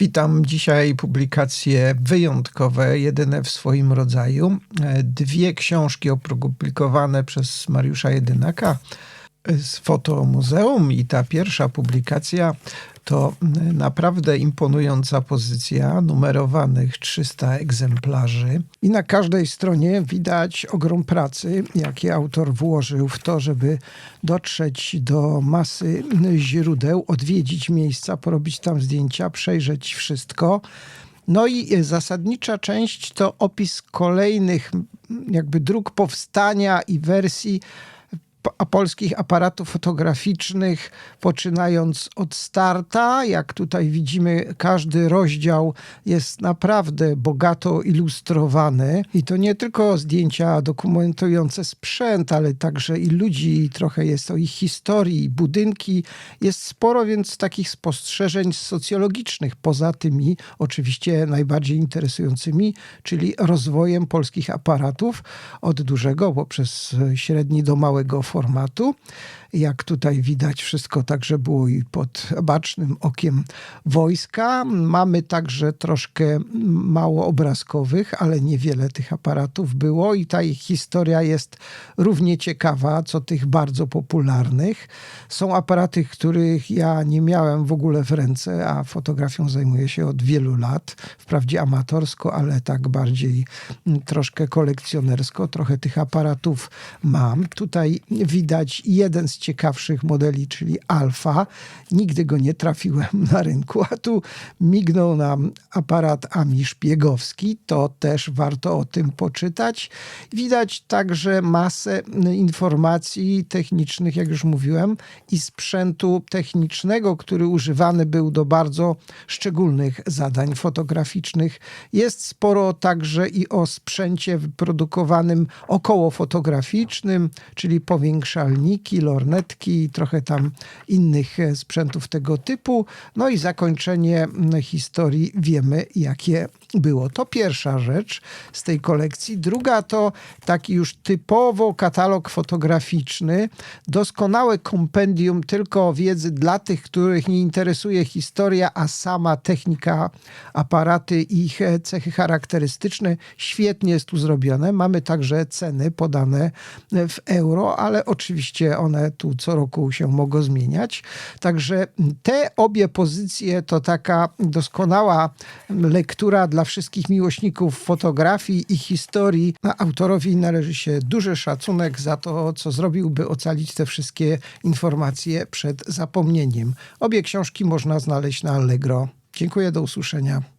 Witam dzisiaj publikacje wyjątkowe, jedyne w swoim rodzaju. E, Dwie książki opublikowane przez Mariusza Jedynaka z Fotomuzeum i ta pierwsza publikacja to naprawdę imponująca pozycja numerowanych 300 egzemplarzy i na każdej stronie widać ogrom pracy, jakie autor włożył w to, żeby dotrzeć do masy źródeł, odwiedzić miejsca, porobić tam zdjęcia, przejrzeć wszystko. No i zasadnicza część to opis kolejnych jakby dróg powstania i wersji a polskich aparatów fotograficznych, poczynając od starta. Jak tutaj widzimy, każdy rozdział jest naprawdę bogato ilustrowany. I to nie tylko zdjęcia dokumentujące sprzęt, ale także i ludzi, trochę jest o ich historii, budynki. Jest sporo więc takich spostrzeżeń socjologicznych, poza tymi oczywiście najbardziej interesującymi, czyli rozwojem polskich aparatów od dużego poprzez średni do małego formatu. Jak tutaj widać, wszystko także było i pod bacznym okiem wojska. Mamy także troszkę mało obrazkowych, ale niewiele tych aparatów było i ta ich historia jest równie ciekawa, co tych bardzo popularnych. Są aparaty, których ja nie miałem w ogóle w ręce, a fotografią zajmuję się od wielu lat. Wprawdzie amatorsko, ale tak bardziej troszkę kolekcjonersko. Trochę tych aparatów mam. Tutaj widać jeden z ciekawszych modeli, czyli Alfa. Nigdy go nie trafiłem na rynku, a tu mignął nam aparat AMI szpiegowski. To też warto o tym poczytać. Widać także masę informacji technicznych, jak już mówiłem, i sprzętu technicznego, który używany był do bardzo szczególnych zadań fotograficznych. Jest sporo także i o sprzęcie wyprodukowanym około fotograficznym, czyli powiększalniki, lornetki i trochę tam innych sprzętów tego typu. No i zakończenie historii wiemy, jakie było. To pierwsza rzecz z tej kolekcji. Druga to taki już typowo katalog fotograficzny, doskonałe kompendium tylko wiedzy dla tych, których nie interesuje historia, a sama technika, aparaty ich cechy charakterystyczne. Świetnie jest tu zrobione. Mamy także ceny podane w euro, ale oczywiście one tu co roku się mogą zmieniać. Także te obie pozycje to taka doskonała lektura dla wszystkich miłośników fotografii i historii. Autorowi należy się duży szacunek za to, co zrobił, by ocalić te wszystkie informacje przed zapomnieniem. Obie książki można znaleźć na Allegro. Dziękuję, do usłyszenia.